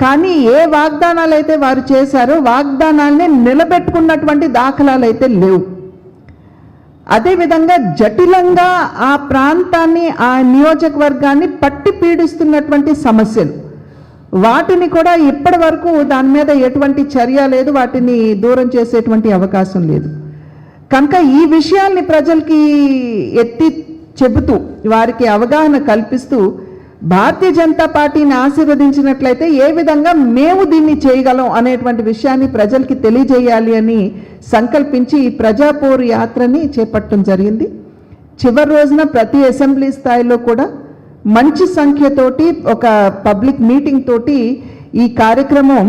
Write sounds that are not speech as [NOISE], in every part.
కానీ ఏ వాగ్దానాలు అయితే వారు చేశారో వాగ్దానాల్ని నిలబెట్టుకున్నటువంటి దాఖలాలు అయితే లేవు అదేవిధంగా జటిలంగా ఆ ప్రాంతాన్ని ఆ నియోజకవర్గాన్ని పట్టి పీడిస్తున్నటువంటి సమస్యలు. వాటిని కూడా ఇప్పటి వరకు దాని మీద ఎటువంటి చర్య లేదు వాటిని దూరం చేసేటువంటి అవకాశం లేదు. కనుక ఈ విషయాల్ని ప్రజలకి ఎత్తి చెబుతూ వారికి అవగాహన కల్పిస్తూ భారతీయ జనతా పార్టీని ఆశీర్వదించినట్లయితే ఏ విధంగా మేము దీన్ని చేయగలం అనేటువంటి విషయాన్ని ప్రజలకి తెలియజేయాలి అని సంకల్పించి ఈ ప్రజాపోరు యాత్రని చేపట్టడం జరిగింది. చివరి రోజున ప్రతి అసెంబ్లీ స్థాయిలో కూడా మంచి సంఖ్యతోటి ఒక పబ్లిక్ మీటింగ్ తోటి ఈ కార్యక్రమం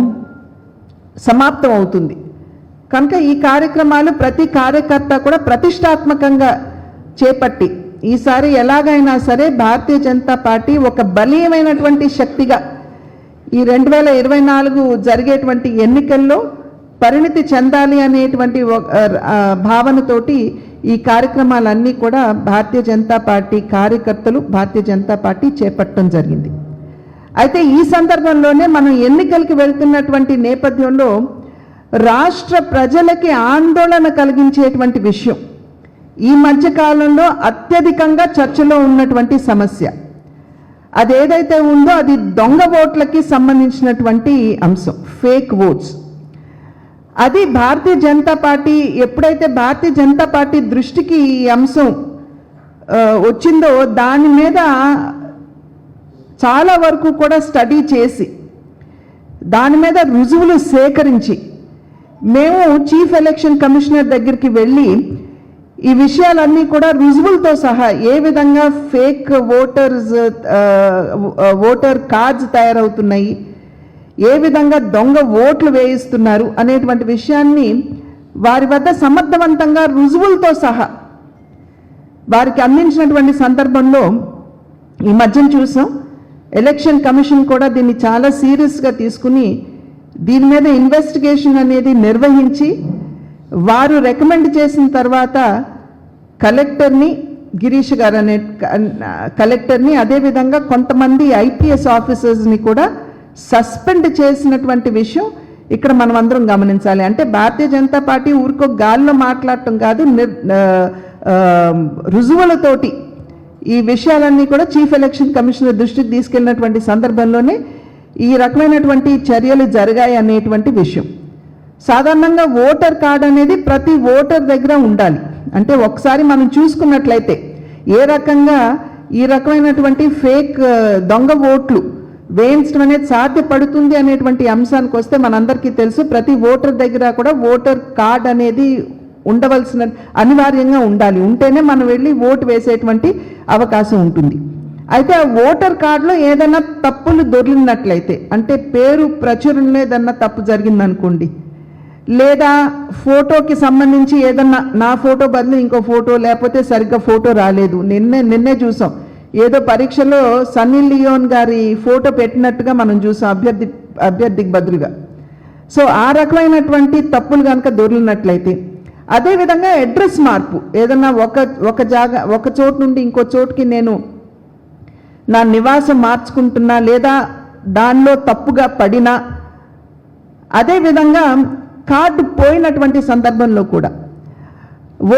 సమాప్తం అవుతుంది. కనుక ఈ కార్యక్రమాలు ప్రతి కార్యకర్త కూడా ప్రతిష్టాత్మకంగా చేపట్టి ఈసారి ఎలాగైనా సరే భారతీయ జనతా పార్టీ ఒక బలీయమైనటువంటి శక్తిగా ఈ రెండు వేల ఇరవై నాలుగు జరిగేటువంటి ఎన్నికల్లో పరిణితి చెందాలి అనేటువంటి భావనతోటి ఈ కార్యక్రమాలన్నీ కూడా భారతీయ జనతా పార్టీ కార్యకర్తలు భారతీయ జనతా పార్టీ చేపట్టడం జరిగింది. అయితే ఈ సందర్భంలోనే మనం ఎన్నికలకి వెళ్తున్నటువంటి నేపథ్యంలో రాష్ట్ర ప్రజలకి ఆందోళన కలిగించేటువంటి విషయం. ఈ మధ్య కాలంలో అత్యధికంగా చర్చలో ఉన్నటువంటి సమస్య. అదేదైతే ఉందో అది దొంగ ఓట్లకి సంబంధించినటువంటి అంశం ఫేక్ ఓట్స్. అది భారతీయ జనతా పార్టీ ఎప్పుడైతే భారతీయ జనతా పార్టీ దృష్టికి ఈ అంశం వచ్చిందో దాని మీద చాలా వరకు కూడా స్టడీ చేసి దాని మీద రుజువులు సేకరించి మేము చీఫ్ ఎలక్షన్ కమిషనర్ దగ్గరికి వెళ్ళి ఈ విషయాలన్నీ కూడా రుజువులతో సహా ఏ విధంగా ఫేక్ ఓటర్స్ ఓటర్ కార్డ్స్ తయారవుతున్నాయి ఏ విధంగా దొంగ ఓట్లు వేయిస్తున్నారు అనేటువంటి విషయాన్ని వారి వద్ద సమర్థవంతంగా రుజువులతో సహా వారికి అందించినటువంటి సందర్భంలో ఈ మధ్యన చూసాం ఎలక్షన్ కమిషన్ కూడా దీన్ని చాలా సీరియస్గా తీసుకుని దీని మీద ఇన్వెస్టిగేషన్ అనేది నిర్వహించి వారు రికమెండ్ చేసిన తర్వాత కలెక్టర్ని గిరీష్ గారు అనే కలెక్టర్ని అదేవిధంగా కొంతమంది ఐపీఎస్ ఆఫీసర్స్ని కూడా సస్పెండ్ చేసినటువంటి విషయం ఇక్కడ మనం అందరం గమనించాలి. అంటే భారతీయ జనతా పార్టీ ఊరికో గాల్లో మాట్లాడటం కాదు నిర్ రుజువులతోటి ఈ విషయాలన్నీ కూడా చీఫ్ ఎలక్షన్ కమిషనర్ దృష్టికి తీసుకెళ్ళినటువంటి సందర్భంలోనే ఈ రకమైనటువంటి చర్యలు జరిగాయి అనేటువంటి విషయం. సాధారణంగా ఓటర్ కార్డ్ అనేది ప్రతి ఓటర్ దగ్గర ఉండాలి. అంటే ఒకసారి మనం చూసుకున్నట్లయితే ఏ రకంగా ఈ రకమైనటువంటి ఫేక్ దొంగ ఓట్లు వేయించడం అనేది సాధ్యపడుతుంది అనేటువంటి అంశానికి వస్తే మనందరికీ తెలుసు ప్రతి ఓటర్ దగ్గర కూడా ఓటర్ కార్డ్ అనేది ఉండవలసిన అనివార్యంగా ఉండాలి. ఉంటేనే మనం వెళ్ళి ఓటు వేసేటువంటి అవకాశం ఉంటుంది. అయితే ఆ ఓటర్ కార్డులో ఏదైనా తప్పులు దొరికినట్లయితే అంటే పేరు ప్రచురణలో ఏదన్నా తప్పు జరిగిందనుకోండి లేదా ఫోటోకి సంబంధించి ఏదన్నా నా ఫోటో బదులు ఇంకో ఫోటో లేకపోతే సరిగ్గా ఫోటో రాలేదు. నిన్నే నిన్నే చూసాం. ఏదో పరీక్షలో సన్నీ లియోన్ గారి ఫోటో పెట్టినట్టుగా మనం చూసాం అభ్యర్థి అభ్యర్థికి బదులుగా. సో ఆ రకమైనటువంటి తప్పులు కనుక దొరికినట్లయితే అదేవిధంగా అడ్రస్ మార్పు. ఏదన్నా ఒక ఒక జాగా ఒక చోటు నుండి ఇంకో చోటుకి నేను నా నివాసం మార్చుకుంటున్నా లేదా దానిలో తప్పుగా పడినా అదేవిధంగా కార్డు పోయినటువంటి సందర్భంలో కూడా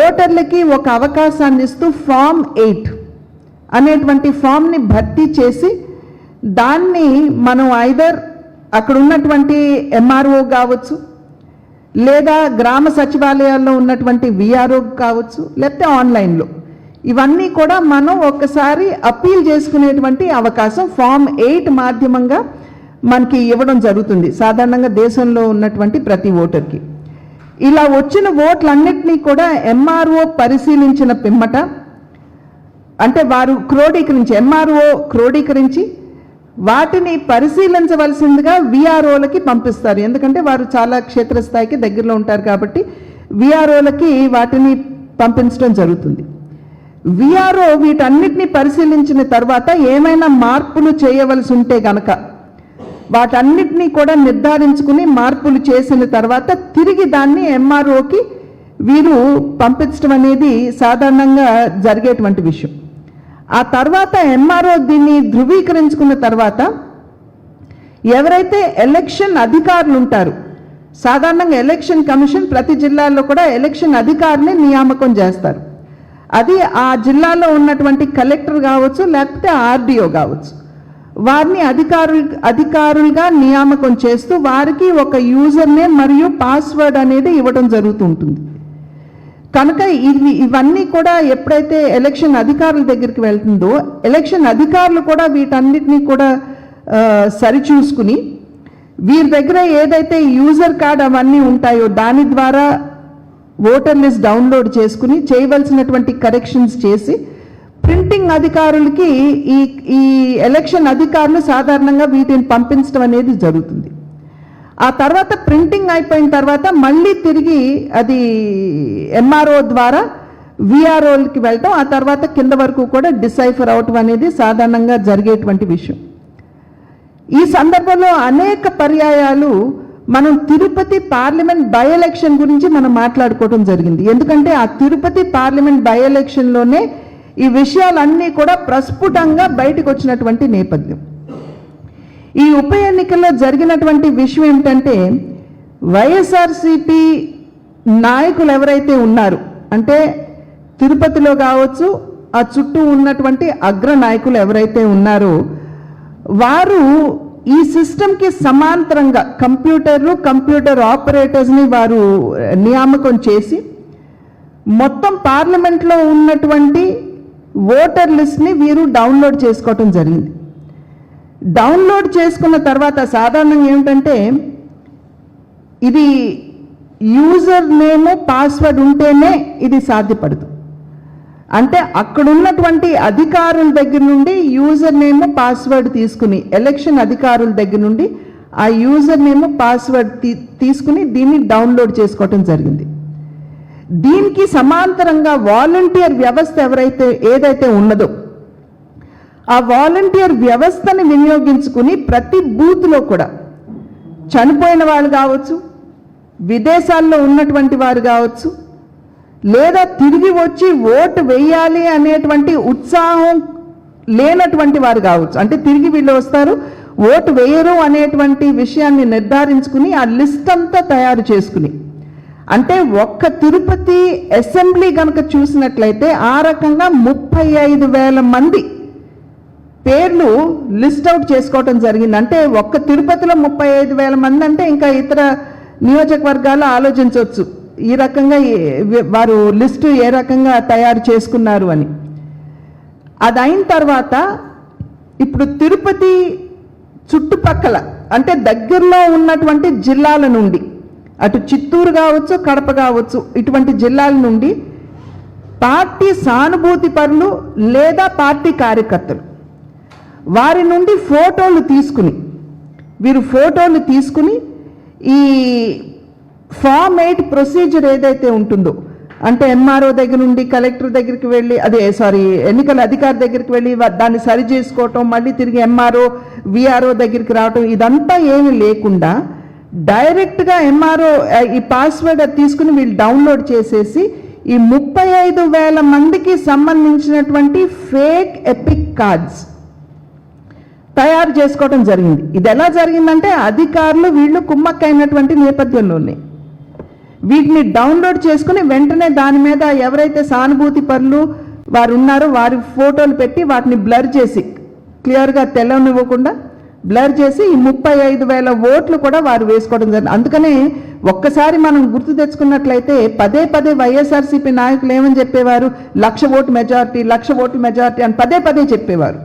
ఓటర్లకి ఒక అవకాశాన్ని ఇస్తూ ఫామ్ ఎయిట్ అనేటువంటి ఫామ్ని భర్తీ చేసి దాన్ని మనం ఐదర్ అక్కడ ఉన్నటువంటి ఎంఆర్ఓ కావచ్చు లేదా గ్రామ సచివాలయాల్లో ఉన్నటువంటి విఆర్ఓ కావచ్చు లేకపోతే ఆన్లైన్లో. ఇవన్నీ కూడా మనం ఒక్కసారి అప్పీల్ చేసుకునేటువంటి అవకాశం ఫామ్ ఎయిట్ మాధ్యమంగా మనకి ఇవ్వడం జరుగుతుంది. సాధారణంగా దేశంలో ఉన్నటువంటి ప్రతి ఓటర్కి. ఇలా వచ్చిన ఓట్లన్నింటినీ కూడా ఎంఆర్ఓ పరిశీలించిన పిమ్మట అంటే వారు క్రోడీకరించి ఎంఆర్ఓ క్రోడీకరించి వాటిని పరిశీలించవలసిందిగా విఆర్ఓలకి పంపిస్తారు. ఎందుకంటే వారు చాలా క్షేత్రస్థాయికి దగ్గరలో ఉంటారు కాబట్టి విఆర్ఓలకి వాటిని పంపించడం జరుగుతుంది. విఆర్ఓ వీటన్నిటిని పరిశీలించిన తర్వాత ఏమైనా మార్పులు చేయవలసి ఉంటే గనక వాటన్నిటినీ కూడా నిర్ధారించుకుని మార్పులు చేసిన తర్వాత తిరిగి దాన్ని ఎంఆర్ఓకి వీరు పంపించడం అనేది సాధారణంగా జరిగేటువంటి విషయం. ఆ తర్వాత ఎంఆర్ఓ దీన్ని ధృవీకరించుకున్న తర్వాత ఎవరైతే ఎలక్షన్ అధికారులు ఉంటారు సాధారణంగా ఎలక్షన్ కమిషన్ ప్రతి జిల్లాల్లో కూడా ఎలక్షన్ అధికారిని నియామకం చేస్తారు. అది ఆ జిల్లాలో ఉన్నటువంటి కలెక్టర్ కావచ్చు లేకపోతే ఆర్డీఓ కావచ్చు. వారిని అధికారులు అధికారులుగా నియామకం చేస్తూ వారికి ఒక యూజర్ నేమ్ మరియు పాస్వర్డ్ అనేది ఇవ్వడం జరుగుతుంటుంది. కనుక ఇవి ఇవన్నీ కూడా ఎప్పుడైతే ఎలక్షన్ అధికారుల దగ్గరికి వెళ్తుందో ఎలక్షన్ అధికారులు కూడా వీటన్నిటినీ కూడా సరిచూసుకుని వీరి దగ్గర ఏదైతే యూజర్ కార్డ్ అవన్నీ ఉంటాయో దాని ద్వారా ఓటర్ లిస్ట్ డౌన్లోడ్ చేసుకుని చేయవలసినటువంటి కరెక్షన్స్ చేసి ప్రింటింగ్ అధికారులకి ఈ ఈ ఎలక్షన్ అధికారులు సాధారణంగా వీటిని పంపించడం అనేది జరుగుతుంది. ఆ తర్వాత ప్రింటింగ్ అయిపోయిన తర్వాత మళ్ళీ తిరిగి అది ఎంఆర్ఓ ద్వారా విఆర్ఓలకి వెళ్ళటం ఆ తర్వాత కింద వరకు కూడా డిసైఫర్ అవటం అనేది సాధారణంగా జరిగేటువంటి విషయం. ఈ సందర్భంలో అనేక పర్యాయాలు మనం తిరుపతి పార్లమెంట్ బై ఎలక్షన్ గురించి మనం మాట్లాడుకోవడం జరిగింది. ఎందుకంటే ఆ తిరుపతి పార్లమెంట్ బై ఎలక్షన్లోనే ఈ విషయాలన్నీ కూడా ప్రస్ఫుటంగా బయటకు వచ్చినటువంటి నేపథ్యం. ఈ ఉప ఎన్నికల్లో జరిగినటువంటి విషయం ఏమిటంటే వైఎస్ఆర్సిపి నాయకులు ఎవరైతే ఉన్నారు అంటే తిరుపతిలో కావచ్చు ఆ చుట్టూ ఉన్నటువంటి అగ్ర నాయకులు ఎవరైతే ఉన్నారో వారు ఈ సిస్టమ్కి సమాంతరంగా కంప్యూటర్లు కంప్యూటర్ ఆపరేటర్స్ని వారు నియామకం చేసి మొత్తం పార్లమెంట్లో ఉన్నటువంటి ఓటర్ లిస్ట్ని వీరు డౌన్లోడ్ చేసుకోవటం జరిగింది. డౌన్లోడ్ చేసుకున్న తర్వాత సాధారణంగా ఏమిటంటే ఇది యూజర్ నేమ్ పాస్వర్డ్ ఉంటేనే ఇది సాధ్యపడదు. అంటే అక్కడున్నటువంటి అధికారుల దగ్గర నుండి యూజర్ నేమ్ పాస్వర్డ్ తీసుకుని ఎలక్షన్ అధికారుల దగ్గర నుండి ఆ యూజర్ నేమ్ పాస్వర్డ్ తీ తీసుకుని దీన్ని డౌన్లోడ్ చేసుకోవటం జరిగింది. దీనికి సమాంతరంగా వాలంటీర్ వ్యవస్థ ఎవరైతే ఏదైతే ఉన్నదో ఆ వాలంటీర్ వ్యవస్థని వినియోగించుకుని ప్రతి బూత్లో కూడా చనిపోయిన వాళ్ళు కావచ్చు విదేశాల్లో ఉన్నటువంటి వారు కావచ్చు లేదా తిరిగి వచ్చి ఓటు వేయాలి అనేటువంటి ఉత్సాహం లేనటువంటి వారు కావచ్చు. అంటే తిరిగి వీళ్ళు వస్తారు ఓటు వేయరు అనేటువంటి విషయాన్ని నిర్ధారించుకుని ఆ లిస్ట్ అంతా తయారు చేసుకుని అంటే ఒక్క తిరుపతి అసెంబ్లీ కనుక చూసినట్లయితే ఆ రకంగా ముప్పై ఐదు వేల మంది పేర్లు లిస్ట్ అవుట్ చేసుకోవటం జరిగింది. అంటే ఒక్క తిరుపతిలో ముప్పై ఐదు వేల మంది అంటే ఇంకా ఇతర నియోజకవర్గాలు ఆలోచించవచ్చు. ఈ రకంగా వారు లిస్టు ఏ రకంగా తయారు చేసుకున్నారు అని. అది అయిన తర్వాత ఇప్పుడు తిరుపతి చుట్టుపక్కల అంటే దగ్గరలో ఉన్నటువంటి జిల్లాల నుండి అటు చిత్తూరు కావచ్చు కడప కావచ్చు ఇటువంటి జిల్లాల నుండి పార్టీ సానుభూతి పరులు లేదా పార్టీ కార్యకర్తలు. వారి నుండి ఫోటోలు తీసుకుని వీరు ఫోటోలు తీసుకుని ఈ ఫామ్ ఎయిట్ ప్రొసీజర్ ఏదైతే ఉంటుందో అంటే ఎంఆర్ఓ దగ్గర నుండి కలెక్టర్ దగ్గరికి వెళ్ళి అదే సారీ ఎన్నికల అధికారి దగ్గరికి వెళ్ళి దాన్ని సరి చేసుకోవటం మళ్ళీ తిరిగి ఎంఆర్ఓ విఆర్ఓ దగ్గరికి రావటం ఇదంతా ఏమీ లేకుండా డైరెక్ట్గా ఎంఆర్ఓ ఈ పాస్వర్డ్ తీసుకుని వీళ్ళు డౌన్లోడ్ చేసేసి ఈ ముప్పై ఐదు వేల మందికి సంబంధించినటువంటి ఫేక్ ఎపిక్ కార్డ్స్ తయారు చేసుకోవడం జరిగింది. ఇది ఎలా జరిగిందంటే అధికారులు వీళ్ళు కుమ్మక్కైనటువంటి నేపథ్యంలోనే వీటిని డౌన్లోడ్ చేసుకుని వెంటనే దాని మీద ఎవరైతే సానుభూతి పనులు వారు ఉన్నారో వారి ఫోటోలు పెట్టి వాటిని బ్లర్ చేసి క్లియర్గా తెల్లనివ్వకుండా బ్లర్ చేసి ఈ ముప్పై ఐదు వేల ఓట్లు కూడా వారు వేసుకోవడం జరిగింది. అందుకనే ఒక్కసారి మనం గుర్తు తెచ్చుకున్నట్లయితే పదే పదే వైఎస్ఆర్సీపీ నాయకులు ఏమని చెప్పేవారు? లక్ష ఓటు మెజారిటీ లక్ష ఓటు మెజారిటీ అని పదే పదే చెప్పేవారు.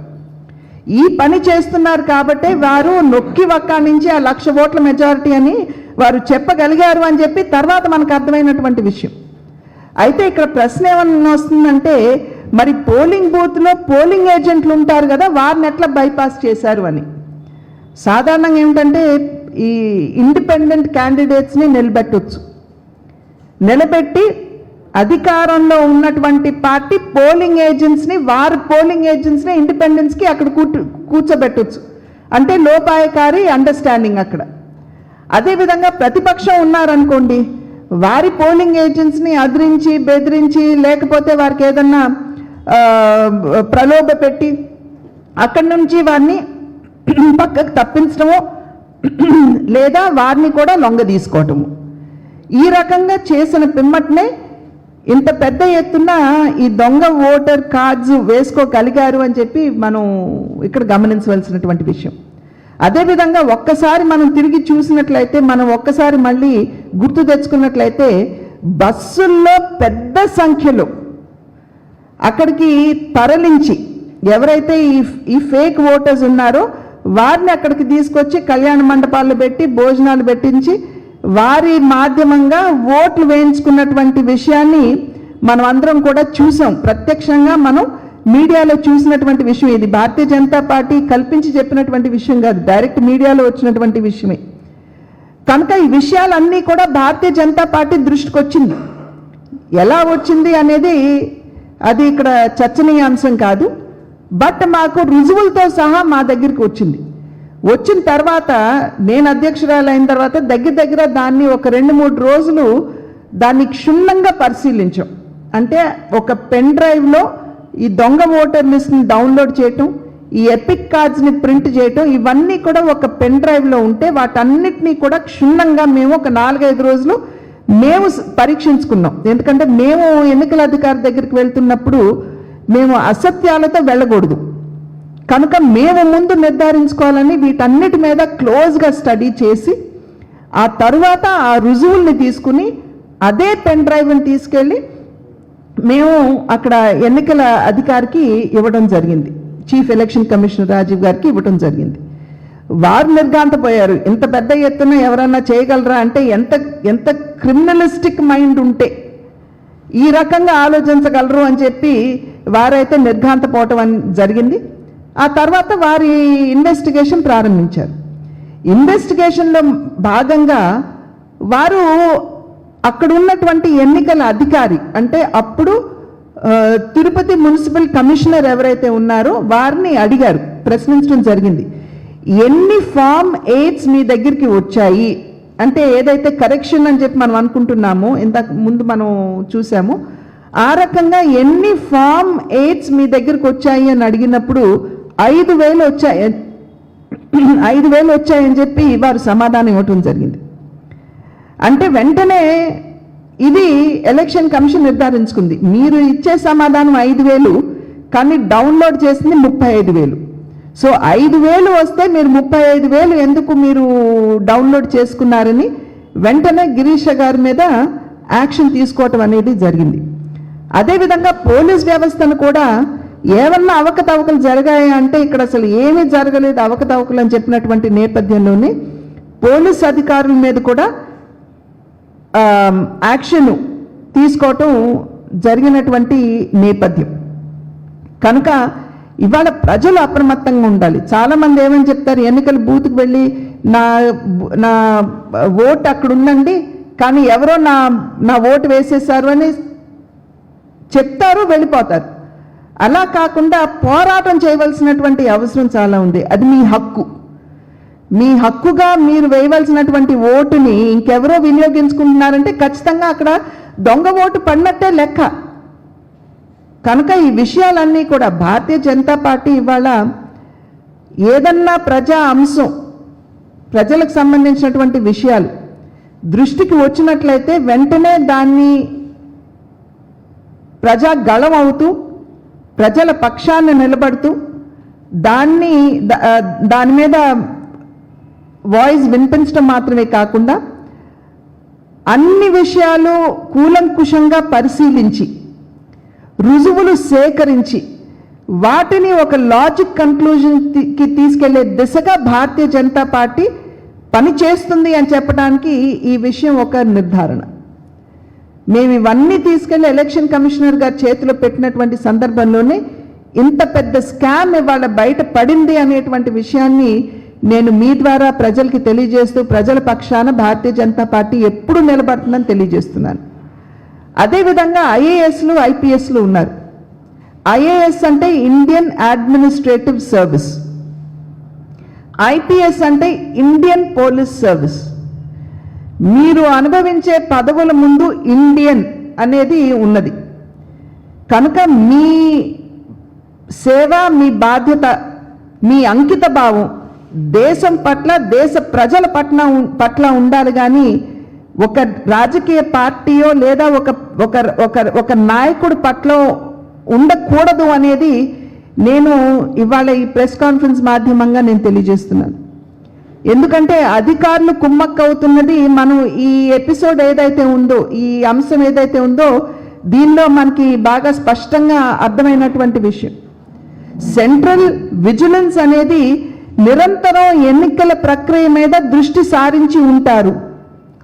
ఈ పని చేస్తున్నారు కాబట్టే వారు నొక్కి వక్కా నుంచి ఆ లక్ష ఓట్ల మెజారిటీ అని వారు చెప్పగలిగారు అని చెప్పి తర్వాత మనకు అర్థమైనటువంటి విషయం. అయితే ఇక్కడ ప్రశ్న ఏమన్నా వస్తుందంటే మరి పోలింగ్ బూత్లో పోలింగ్ ఏజెంట్లు ఉంటారు కదా వారిని ఎట్లా బైపాస్ చేశారు అని. సాధారణంగా ఏమిటంటే ఈ ఇండిపెండెంట్ క్యాండిడేట్స్ని నిలబెట్టొచ్చు. నిలబెట్టి అధికారంలో ఉన్నటువంటి పార్టీ పోలింగ్ ఏజెంట్స్ని వారి పోలింగ్ ఏజెంట్స్ని ఇండిపెండెన్స్కి అక్కడ కూర్చో కూర్చోబెట్టొచ్చు. అంటే లోపాయకారి అండర్స్టాండింగ్ అక్కడ. అదేవిధంగా ప్రతిపక్షం ఉన్నారనుకోండి వారి పోలింగ్ ఏజెంట్స్ని అదిరించి బెదిరించి లేకపోతే వారికి ఏదన్నా ప్రలోభ పెట్టి అక్కడి నుంచి వారిని పక్కకు తప్పించడమో లేదా వారిని కూడా లొంగ తీసుకోవటము. ఈ రకంగా చేసిన పిమ్మటనే ఇంత పెద్ద ఎత్తున ఈ దొంగ ఓటర్ కార్డ్స్ వేసుకోగలిగారు అని చెప్పి మనం ఇక్కడ గమనించవలసినటువంటి విషయం. అదేవిధంగా ఒక్కసారి మనం తిరిగి చూసినట్లయితే మనం ఒక్కసారి మళ్ళీ గుర్తు తెచ్చుకున్నట్లయితే బస్సుల్లో పెద్ద సంఖ్యలో అక్కడికి తరలించి ఎవరైతే ఈ ఈ ఫేక్ ఓటర్స్ ఉన్నారో వారిని అక్కడికి తీసుకొచ్చి కళ్యాణ మండపాలు పెట్టి భోజనాలు పెట్టించి వారి మాధ్యమంగా ఓట్లు వేయించుకున్నటువంటి విషయాన్ని మనం అందరం కూడా చూసాం. ప్రత్యక్షంగా మనం మీడియాలో చూసినటువంటి విషయం ఇది. భారతీయ జనతా పార్టీ కల్పించి చెప్పినటువంటి విషయం కాదు. డైరెక్ట్ మీడియాలో వచ్చినటువంటి విషయమే. కనుక ఈ విషయాలన్నీ కూడా భారతీయ జనతా పార్టీ దృష్టికి వచ్చింది. ఎలా వచ్చింది అనేది అది ఇక్కడ చర్చనీయాంశం కాదు. బట్ మాకు రుజువులతో సహా మా దగ్గరికి వచ్చింది. వచ్చిన తర్వాత నేను అధ్యక్షురాలు అయిన తర్వాత దగ్గర దగ్గర దాన్ని ఒక రెండు మూడు రోజులు దాన్ని క్షుణ్ణంగా పరిశీలించాం. అంటే ఒక పెన్ డ్రైవ్లో ఈ దొంగ ఓటర్ లిస్ట్ని డౌన్లోడ్ చేయటం ఈ ఎపిక్ కార్డ్స్ని ప్రింట్ చేయటం ఇవన్నీ కూడా ఒక పెన్ డ్రైవ్లో ఉంటే వాటన్నిటినీ కూడా క్షుణ్ణంగా మేము ఒక నాలుగైదు రోజులు మేము పరీక్షించుకున్నాం. ఎందుకంటే మేము ఎన్నికల అధికారి దగ్గరికి వెళ్తున్నప్పుడు మేము అసత్యాలతో వెళ్ళకూడదు. కనుక మేము ముందు నిర్ధారించుకోవాలని వీటన్నిటి మీద క్లోజ్గా స్టడీ చేసి ఆ తరువాత ఆ రుజువుల్ని తీసుకుని అదే పెన్ డ్రైవ్ని తీసుకెళ్ళి మేము అక్కడ ఎన్నికల అధికారికి ఇవ్వడం జరిగింది. చీఫ్ ఎలక్షన్ కమిషనర్ రాజీవ్ గారికి ఇవ్వడం జరిగింది. వారు నిర్గాంతపోయారు ఇంత పెద్ద ఎత్తున ఎవరన్నా చేయగలరా అంటే ఎంత ఎంత క్రిమినలిస్టిక్ మైండ్ ఉంటే ఈ రకంగా ఆలోచించగలరు అని చెప్పి వారైతే నిర్ఘాంతపోవటం అని జరిగింది. ఆ తర్వాత వారి ఇన్వెస్టిగేషన్ ప్రారంభించారు. ఇన్వెస్టిగేషన్లో భాగంగా వారు అక్కడ ఉన్నటువంటి ఎన్నికల అధికారి అంటే అప్పుడు తిరుపతి మున్సిపల్ కమిషనర్ ఎవరైతే ఉన్నారో వారిని అడిగారు. ప్రశ్నించడం జరిగింది. ఎన్ని ఫామ్ ఎయిడ్స్ మీ దగ్గరికి వచ్చాయి? అంటే ఏదైతే కరెక్షన్ అని చెప్పి మనం అనుకుంటున్నామో ఇంతకు ముందు మనం చూసాము ఆ రకంగా ఎన్ని ఫామ్ ఎయిడ్స్ మీ దగ్గరికి వచ్చాయి అని అడిగినప్పుడు ఐదు వేలు వచ్చాయి. [CLEARS THROAT] ఐదు వేలు వచ్చాయని చెప్పి వారు సమాధానం ఇవ్వటం జరిగింది. అంటే వెంటనే ఇది ఎలక్షన్ కమిషన్ నిర్ధారించుకుంది. మీరు ఇచ్చే సమాధానం ఐదు వేలు కానీ డౌన్లోడ్ చేసింది ముప్పై ఐదు వేలు. సో ఐదు వేలు వస్తే మీరు ముప్పై ఐదు వేలు ఎందుకు మీరు డౌన్లోడ్ చేసుకున్నారని వెంటనే గిరీష గారి మీద యాక్షన్ తీసుకోవటం అనేది జరిగింది. అదేవిధంగా పోలీస్ వ్యవస్థను కూడా ఏమన్నా అవకతవకలు జరిగాయి అంటే ఇక్కడ అసలు ఏమీ జరగలేదు అవకతవకలు అని చెప్పినటువంటి నేపథ్యంలోనే పోలీస్ అధికారుల మీద కూడా యాక్షన్ తీసుకోవటం జరిగినటువంటి నేపథ్యం. కనుక ఇవాళ ప్రజలు అప్రమత్తంగా ఉండాలి. చాలామంది ఏమని చెప్తారు ఎన్నికలు బూత్కి వెళ్ళి నా నా ఓటు అక్కడ ఉందండి కానీ ఎవరో నా నా ఓటు వేసేసారు అని చెప్తారు వెళ్ళిపోతారు. అలా కాకుండా పోరాటం చేయవలసినటువంటి అవసరం చాలా ఉంది. అది మీ హక్కు. మీ హక్కుగా మీరు వేయవలసినటువంటి ఓటుని ఇంకెవరో వినియోగించుకుంటున్నారంటే ఖచ్చితంగా అక్కడ దొంగ ఓటు పడినట్టే లెక్క. కనుక ఈ విషయాలన్నీ కూడా భారతీయ జనతా పార్టీ ఇవాళ ఏదన్నా ప్రజా అంశం ప్రజలకు సంబంధించినటువంటి విషయాలు దృష్టికి వచ్చినట్లయితే వెంటనే దాన్ని ప్రజా గళం అవుతూ ప్రజల పక్షాన్ని నిలబడుతూ దాన్ని దాని మీద వాయిస్ వినిపించడం మాత్రమే కాకుండా అన్ని విషయాలు కూలంకుషంగా పరిశీలించి రుజువులు సేకరించి వాటిని ఒక లాజిక్ కన్క్లూజన్కి తీసుకెళ్ళే దిశగా భారతీయ జనతా పార్టీ పని చేస్తుంది అని చెప్పడానికి ఈ విషయం ఒక నిర్ధారణ. మేము ఇవన్నీ తీసుకెళ్ళి ఎలక్షన్ కమిషనర్ గారి చేతిలో పెట్టినటువంటి సందర్భంలోనే ఇంత పెద్ద స్కామ్ ఇవాళ బయట పడింది అనేటువంటి విషయాన్ని నేను మీ ద్వారా ప్రజలకి తెలియజేస్తూ ప్రజల పక్షాన భారతీయ జనతా పార్టీ ఎప్పుడు నిలబడుతుందని తెలియజేస్తున్నాను. అదేవిధంగా ఐఏఎస్లు ఐపీఎస్లు ఉన్నారు. ఐఏఎస్ అంటే ఇండియన్ అడ్మినిస్ట్రేటివ్ సర్వీస్ ఐపీఎస్ అంటే ఇండియన్ పోలీస్ సర్వీస్ మీరు అనుభవించే పదవుల ముందు ఇండియన్ అనేది ఉన్నది. కనుక మీ సేవ మీ బాధ్యత మీ అంకిత భావం దేశం పట్ల దేశ ప్రజల పట్ల ఉం- పట్ల ఉండాలి కానీ ఒక రాజకీయ పార్టీయో లేదా ఒక ఒక ఒక ఒక నాయకుడి పట్ల ఉండకూడదు అనేది నేను ఇవాళ ఈ ప్రెస్ కాన్ఫరెన్స్ మాధ్యమంగా నేను తెలియజేస్తున్నాను. ఎందుకంటే అధికారులు కుమ్మక్క అవుతున్నది మనం ఈ ఎపిసోడ్ ఏదైతే ఉందో ఈ అంశం ఏదైతే ఉందో దీనిలో మనకి బాగా స్పష్టంగా అర్థమైనటువంటి విషయం. సెంట్రల్ విజిలెన్స్ అనేది నిరంతరం ఎన్నికల ప్రక్రియ మీద దృష్టి సారించి ఉంటారు.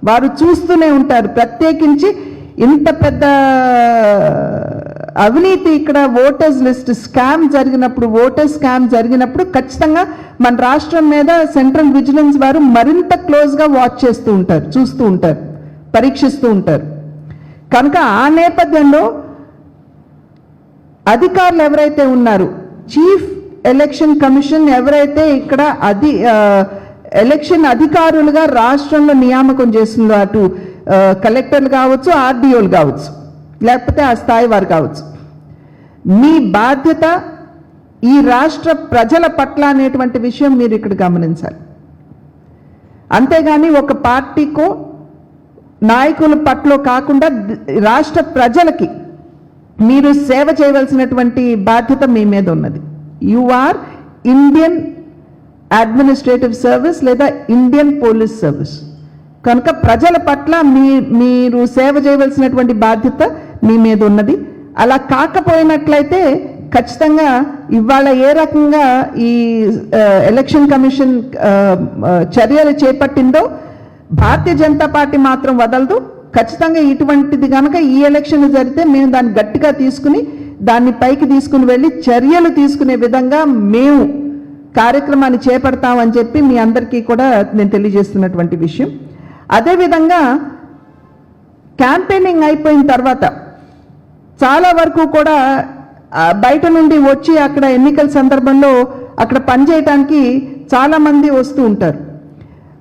వారు చూస్తూనే ఉంటారు. ప్రత్యేకించి ఇంత పెద్ద అవినీతి ఇక్కడ ఓటర్స్ లిస్ట్ స్కామ్ జరిగినప్పుడు ఓటర్ స్కామ్ జరిగినప్పుడు ఖచ్చితంగా మన రాష్ట్రం మీద సెంట్రల్ విజిలెన్స్ వారు మరింత క్లోజ్గా వాచ్ చేస్తూ ఉంటారు చూస్తూ ఉంటారు పరీక్షిస్తూ ఉంటారు. కనుక ఆ నేపథ్యంలో అధికారులు ఎవరైతే ఉన్నారు చీఫ్ ఎలక్షన్ కమిషన్ ఎవరైతే ఇక్కడ అది ఎలక్షన్ అధికారులుగా రాష్ట్రంలో నియామకం చేస్తుందో అటు కలెక్టర్లు కావచ్చు ఆర్డీఓలు కావచ్చు లేకపోతే ఆ స్థాయి వారు కావచ్చు. మీ బాధ్యత ఈ రాష్ట్ర ప్రజల పట్ల అనేటువంటి విషయం మీరు ఇక్కడ గమనించాలి. అంతేగాని ఒక పార్టీకో నాయకుల పట్ల కాకుండా రాష్ట్ర ప్రజలకి మీరు సేవ చేయవలసినటువంటి బాధ్యత మీ మీద ఉన్నది. You are Indian administrative service లేదా ఇండియన్ పోలీస్ సర్వీస్ కనుక ప్రజల పట్ల మీ మీరు సేవ చేయవలసినటువంటి బాధ్యత మీ మీద ఉన్నది. అలా కాకపోయినట్లయితే ఖచ్చితంగా ఇవాళ ఏ రకంగా ఈ ఎలక్షన్ కమిషన్ చర్యలు చేపట్టిందో భారతీయ జనతా పార్టీ మాత్రం వదలదు. ఖచ్చితంగా ఇటువంటిది కనుక ఈ ఎలక్షన్ జరిగితే మేము దాన్ని గట్టిగా తీసుకుని దాన్ని పైకి తీసుకుని వెళ్ళి చర్యలు తీసుకునే విధంగా మేము కార్యక్రమాన్ని చేపడతామని చెప్పి మీ అందరికీ కూడా నేను తెలియజేస్తున్నటువంటి విషయం. అదేవిధంగా క్యాంపెయినింగ్ అయిపోయిన తర్వాత చాలా వరకు కూడా బయట నుండి వచ్చి అక్కడ ఎన్నికల సందర్భంలో అక్కడ పనిచేయటానికి చాలామంది వస్తూ ఉంటారు.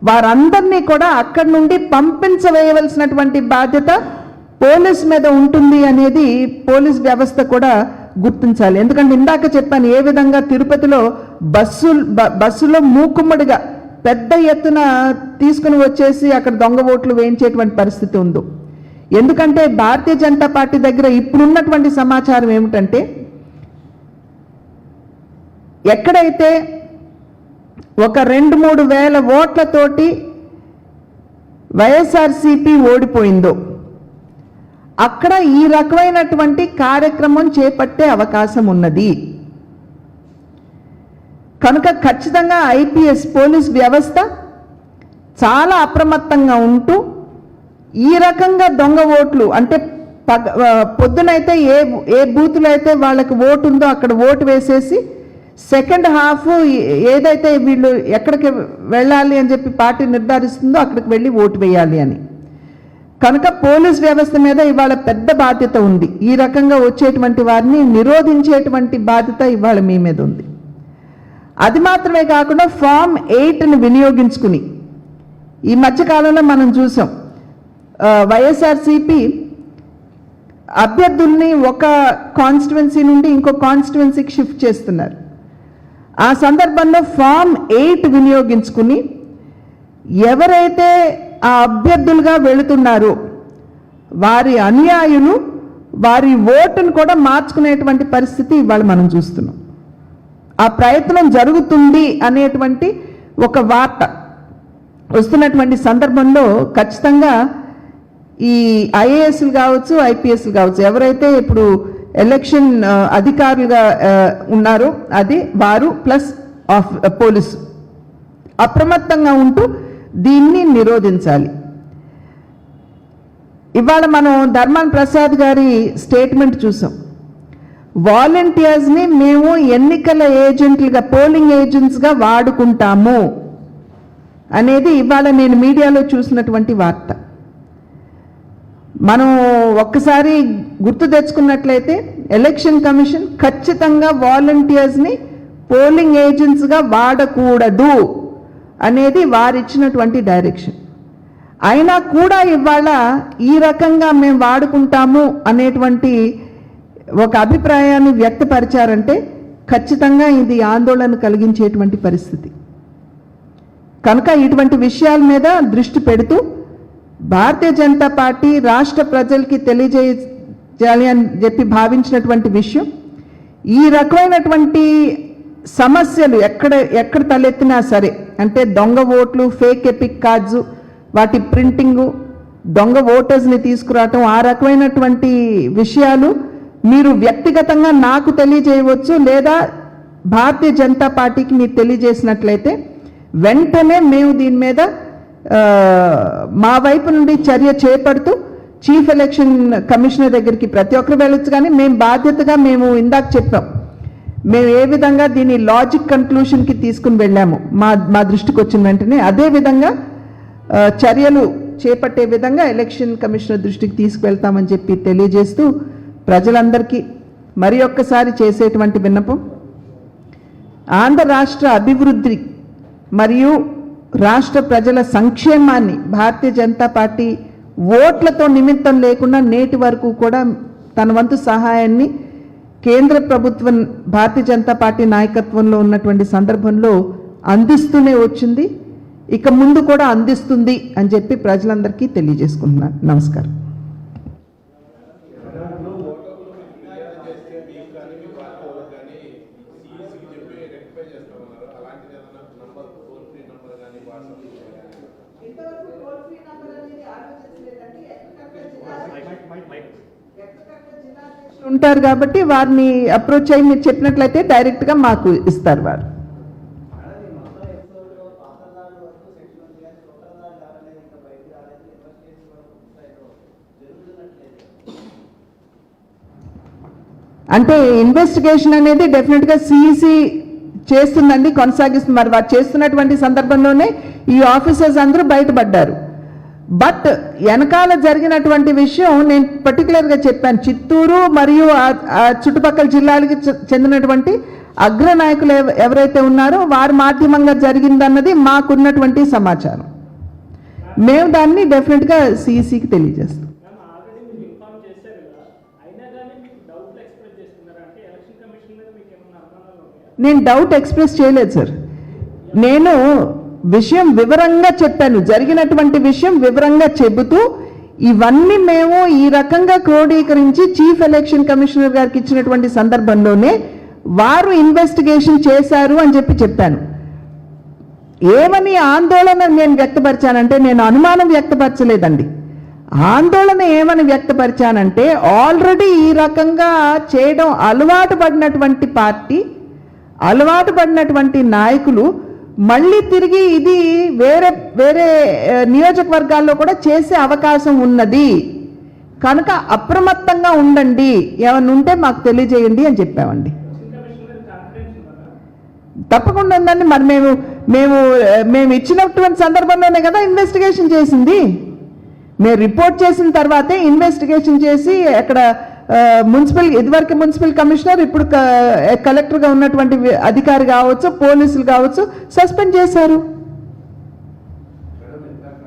వారందరినీ కూడా అక్కడి నుండి పంపించవేయవలసినటువంటి బాధ్యత పోలీస్ మీద ఉంటుంది అనేది పోలీస్ వ్యవస్థ కూడా గుర్తించాలి. ఎందుకంటే ఇందాక చెప్పాను ఏ విధంగా తిరుపతిలో బస్సు బ- బస్సులో మూకుమ్మడిగా పెద్ద ఎత్తున తీసుకుని వచ్చేసి అక్కడ దొంగ ఓట్లు వేయించేటువంటి పరిస్థితి ఉందో. ఎందుకంటే భారతీయ జనతా పార్టీ దగ్గర ఇప్పుడున్నటువంటి సమాచారం ఏమిటంటే ఎక్కడైతే ఒక రెండు మూడు వేల ఓట్లతోటి వైఎస్ఆర్సిపి ఓడిపోయిందో అక్కడ ఈ రకమైనటువంటి కార్యక్రమం చేపట్టే అవకాశం ఉన్నది. కనుక ఖచ్చితంగా ఐపీఎస్ పోలీస్ వ్యవస్థ చాలా అప్రమత్తంగా ఉంటూ ఈ రకంగా దొంగ ఓట్లు అంటే పగ పొద్దునైతే ఏ ఏ బూతులో అయితే వాళ్ళకి ఓటు ఉందో అక్కడ ఓటు వేసేసి సెకండ్ హాఫ్ ఏదైతే వీళ్ళు ఎక్కడికి వెళ్ళాలి అని చెప్పి పార్టీ నిర్ధారిస్తుందో అక్కడికి వెళ్ళి ఓటు వేయాలి అని. కనుక పోలీస్ వ్యవస్థ మీద ఇవాళ పెద్ద బాధ్యత ఉంది. ఈ రకంగా వచ్చేటువంటి వారిని నిరోధించేటువంటి బాధ్యత ఇవాళ మీ మీద ఉంది. అది మాత్రమే కాకుండా ఫామ్ ఎయిట్ని వినియోగించుకుని ఈ మధ్యకాలంలో మనం చూసాం. వైఎస్ఆర్సిపి అభ్యర్థుల్ని ఒక కాన్స్టిట్యువెన్సీ నుండి ఇంకో కాన్స్టిట్యువెన్సీకి షిఫ్ట్ చేస్తున్నారు. ఆ సందర్భంలో ఫామ్ ఎయిట్ వినియోగించుకుని ఎవరైతే ఆ అభ్యర్థులుగా వెళుతున్నారో వారి అనుయాయులు వారి ఓటును కూడా మార్చుకునేటువంటి పరిస్థితి ఇవాళ మనం చూస్తున్నాం. ఆ ప్రయత్నం జరుగుతుంది అనేటువంటి ఒక వార్త వస్తున్నటువంటి సందర్భంలో ఖచ్చితంగా ఈ ఐఏఎస్లు కావచ్చు ఐపీఎస్లు కావచ్చు ఎవరైతే ఇప్పుడు ఎలక్షన్ అధికారులుగా ఉన్నారో అది వారు ప్లస్ ఆఫ్ పోలీసు. అప్రమత్తంగా ఉంటూ దీన్ని నిరోధించాలి. ఇవాళ మనం ధర్మాన్ ప్రసాద్ గారి స్టేట్మెంట్ చూసాం. వాలంటీర్స్ని మేము ఎన్నికల ఏజెంట్లుగా పోలింగ్ ఏజెంట్స్గా వాడుకుంటాము అనేది ఇవాళ నేను మీడియాలో చూసినటువంటి వార్త. మనం ఒక్కసారి గుర్తు తెచ్చుకున్నట్లయితే ఎలక్షన్ కమిషన్ ఖచ్చితంగా వాలంటీర్స్ని పోలింగ్ ఏజెంట్స్గా వాడకూడదు అనేది వారిచ్చినటువంటి డైరెక్షన్ అయినా కూడా ఇవాళ ఈ రకంగా మేము వాడుకుంటాము అనేటువంటి ఒక అభిప్రాయాన్ని వ్యక్తపరిచారంటే ఖచ్చితంగా ఇది ఆందోళన కలిగించేటువంటి పరిస్థితి. కనుక ఇటువంటి విషయాల మీద దృష్టి పెడుతూ భారతీయ జనతా పార్టీ రాష్ట్ర ప్రజలకి తెలియజేయాలి అని చెప్పి భావించినటువంటి విషయం. ఈ రకమైనటువంటి సమస్యలు ఎక్కడ ఎక్కడ తలెత్తినా సరే అంటే దొంగ ఓట్లు ఫేక్ ఎపిక్ కార్డ్స్ వాటి ప్రింటింగు దొంగ ఓటర్స్ని తీసుకురావటం ఆ రకమైనటువంటి విషయాలు మీరు వ్యక్తిగతంగా నాకు తెలియజేయవచ్చు లేదా భారతీయ జనతా పార్టీకి మీరు తెలియజేసినట్లయితే వెంటనే మేము దీని మీద మా వైపు నుండి చర్య చేపడుతూ చీఫ్ ఎలక్షన్ కమిషనర్ దగ్గరికి ప్రతి ఒక్కరు వెళ్ళొచ్చు కానీ మేము బాధ్యతగా మేము ఇందాక చెప్పాం. మేము ఏ విధంగా దీన్ని లాజిక్ కన్క్లూషన్కి తీసుకుని వెళ్ళాము మా మా దృష్టికి వచ్చిన వెంటనే. అదే విధంగా చర్యలు చేపట్టే విధంగా ఎలక్షన్ కమిషనర్ దృష్టికి తీసుకువెళ్తామని చెప్పి తెలియజేస్తూ ప్రజలందరికీ మరి ఒక్కసారి చేసేటువంటి విన్నపం. ఆంధ్ర రాష్ట్ర అభివృద్ధి మరియు రాష్ట్ర ప్రజల సంక్షేమాన్ని భారతీయ జనతా పార్టీ ఓట్లతో నిమిత్తం లేకుండా నేటి వరకు కూడా తన వంతు సహాయాన్ని కేంద్ర ప్రభుత్వం భారతీయ జనతా పార్టీ నాయకత్వంలో ఉన్నటువంటి సందర్భంలో అందిస్తూనే వచ్చింది. ఇక ముందు కూడా అందిస్తుంది అని చెప్పి ప్రజలందరికీ తెలియజేసుకుంటున్నాను. నమస్కారం. ఉంటారు కాబట్టి వారిని అప్రోచ్ అయ్యి మీరు చెప్పినట్లయితే డైరెక్ట్గా మాకు ఇస్తారు వారు. అంటే ఇన్వెస్టిగేషన్ అనేది డెఫినెట్గా సిఈసి చేస్తుందండి కొనసాగిస్తుంది. మరి వారు చేస్తున్నటువంటి సందర్భంలోనే ఈ ఆఫీసర్స్ అందరూ బయటపడ్డారు. బట్ వెనకాల జరిగినటువంటి విషయం నేను పర్టికులర్గా చెప్పాను. చిత్తూరు మరియు చుట్టుపక్కల జిల్లాలకి చెందినటువంటి అగ్ర నాయకులు ఎవ- ఎవరైతే ఉన్నారో వారి మాధ్యమంగా జరిగిందన్నది మాకున్నటువంటి సమాచారం. మేము దాన్ని డెఫినెట్గా సిఈసికి తెలియజేస్తాం. ఏమైనా అనుమానాలు ఉన్నాయా? నేను డౌట్ ఎక్స్ప్రెస్ చేయలేదు సార్ నేను విషయం వివరంగా చెప్పాను. జరిగినటువంటి విషయం వివరంగా చెబుతూ ఇవన్నీ మేము ఈ రకంగా క్రోడీకరించి చీఫ్ ఎలక్షన్ కమిషనర్ గారికి ఇచ్చినటువంటి సందర్భంలోనే వారు ఇన్వెస్టిగేషన్ చేశారు అని చెప్పి చెప్పాను. ఏమని ఆందోళన నేను వ్యక్తపరిచానంటే నేను అనుమానం వ్యక్తపరచలేదండి. ఆందోళన ఏమని వ్యక్తపరిచానంటే ఆల్రెడీ ఈ రకంగా చేయడం అలవాటు పడినటువంటి పార్టీ అలవాటు పడినటువంటి నాయకులు మళ్ళీ తిరిగి ఇది వేరే వేరే నియోజకవర్గాల్లో కూడా చేసే అవకాశం ఉన్నది. కనుక అప్రమత్తంగా ఉండండి. ఏమన్నా ఉంటే మాకు తెలియజేయండి అని చెప్పామండి. తప్పకుండా ఉందండి. మరి మేము మేము మేము ఇచ్చినటువంటి సందర్భంలోనే కదా ఇన్వెస్టిగేషన్ చేసింది. మేము రిపోర్ట్ చేసిన తర్వాతే ఇన్వెస్టిగేషన్ చేసి అక్కడ మున్సిపల్ ఇదివరకు మున్సిపల్ కమిషనర్ ఇప్పుడు కలెక్టర్గా ఉన్నటువంటి అధికారి కావచ్చు పోలీసులు కావచ్చు సస్పెండ్ చేశారు.